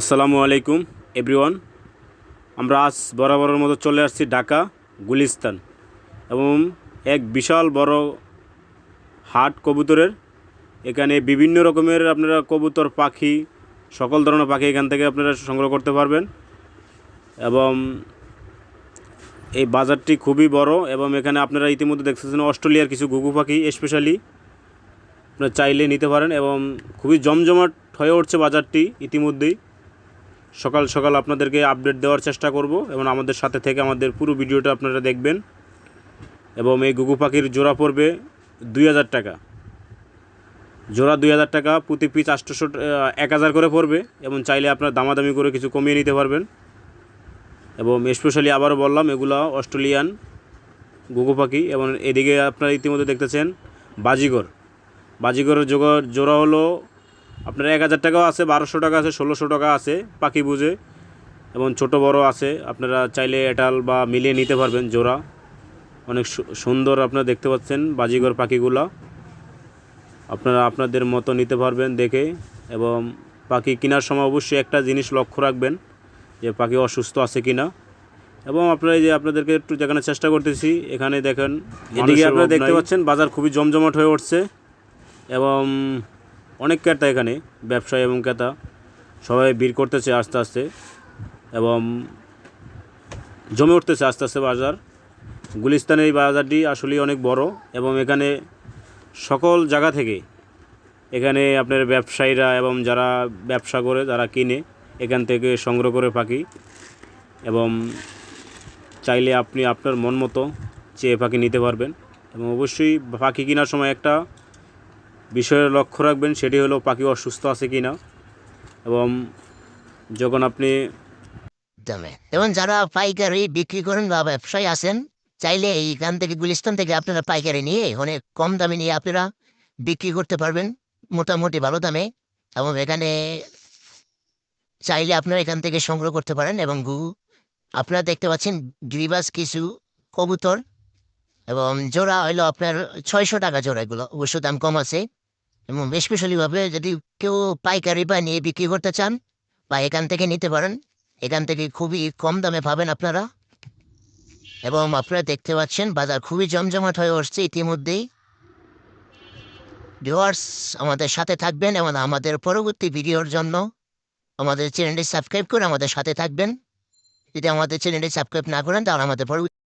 আসসালামু আলাইকুম, এভরিওয়ান। আমরা আজ বরাবরের মতো চলে আসছি ঢাকা গুলিস্তান এবং এক বিশাল বড় হাট কবুতরের। এখানে বিভিন্ন রকমের আপনারা কবুতর, পাখি, সকল ধরনের পাখি এখান থেকে আপনারা সংগ্রহ করতে পারবেন এবং এই বাজারটি খুবই বড় এবং এখানে আপনারা ইতিমধ্যে দেখতেছেন অস্ট্রেলিয়ার কিছু ঘুঘু পাখি স্পেশালি আপনারা চাইলে নিতে পারেন এবং খুবই জমজমাট হয়ে উঠছে বাজারটি ইতিমধ্যেই। সকাল সকাল আপনাদেরকে আপডেট দেওয়ার চেষ্টা করব এবং আমাদের সাথে থেকে আমাদের পুরো ভিডিওটা আপনারা দেখবেন। এবং এই গুগু পাখির জোড়া পড়বে দুই হাজার টাকা। জোড়া দুই হাজার টাকা, প্রতি পিস আটশোশো এক হাজার করে পড়বে এবং চাইলে আপনার দামাদামি করে কিছু কমিয়ে নিতে পারবেন। এবং স্পেশালি আবারও বললাম, এগুলো অস্ট্রেলিয়ান গুগু পাখি এবং এদিকে আপনারা ইতিমধ্যে দেখতেছেন বাজিগর। বাজিগরের জোড়া জোড়া হলো আপনার এক হাজার টাকাও আছে বারোশো টাকা আছে ষোলোশো টাকা আছে পাখি বুঝে। এবং ছোট বড় আছে আপনারা চাইলে এটাল বা মিলিয়ে নিতে পারবেন জোড়া। অনেক সুন্দর আপনারা দেখতে পাচ্ছেন বাজিগর পাখিগুলা। আপনারা আপনাদের মতো নিতে পারবেন দেখে। এবং পাখি কেনার সময় অবশ্যই একটা জিনিস লক্ষ্য রাখবেন যে পাখি অসুস্থ আছে কিনা। এবং আপনারা এই যে আপনাদেরকে একটু দেখানোর চেষ্টা করতেছি এখানে দেখেন এদিকে আপনারা দেখতে পাচ্ছেন বাজার খুবই জমজমাট হয়ে উঠছে। এবং অনেক ক্রেতা এখানে, ব্যবসায়ী এবং ক্রেতা, সবাই ভিড় করতেছে আস্তে আস্তে এবং জমে উঠতেছে আস্তে আস্তে বাজার। গুলিস্তানের এই বাজারটি আসলেই অনেক বড় এবং এখানে সকল জায়গা থেকে এখানে আপনার ব্যবসায়ীরা এবং যারা ব্যবসা করে, যারা কিনে, এখান থেকে সংগ্রহ করে পাখি এবং চাইলে আপনি আপনার মন মতো চেয়ে পাখি নিতে পারবেন এবং অবশ্যই পাখি কেনার সময় একটা বিষয়ে লক্ষ্য রাখবেন সেটি হলো পাখি অসুস্থ আছে কি না। এবং যখন আপনি এবং যারা পাইকারি বিক্রি করেন বা ব্যবসায়ী আছেন, চাইলে এইখান থেকে গুলিস্তান থেকে আপনারা পাইকারি নিয়ে অনেক কম দামে নিয়ে আপনারা বিক্রি করতে পারবেন, মোটামুটি ভালো দামে। এবং এখানে চাইলে আপনারা এখান থেকে সংগ্রহ করতে পারেন এবং গু, আপনারা দেখতে পাচ্ছেন গ্রিবাস কিছু কবুতর। এবং জোড়া হইল আপনার ছয়শো টাকা জোড়া এগুলো, অবশ্য দাম কম আছে। এবং স্পেশালিভাবে যদি কেউ পাইকারি বা নিয়ে বিক্রি করতে চান, বা এখান থেকে নিতে পারেন, এখান থেকে খুবই কম দামে পাবেন আপনারা। এবং আপনারা দেখতে পাচ্ছেন, বাজার খুবই জমজমাট হয়ে উঠছে ইতিমধ্যেই। ভিউয়ার্স, আমাদের সাথে থাকবেন এবং আমাদের পরবর্তী ভিডিওর জন্য আমাদের চ্যানেলটি সাবস্ক্রাইব করে আমাদের সাথে থাকবেন। যদি আমাদের চ্যানেলটি সাবস্ক্রাইব না করেন, তাহলে আমাদের পরবর্তী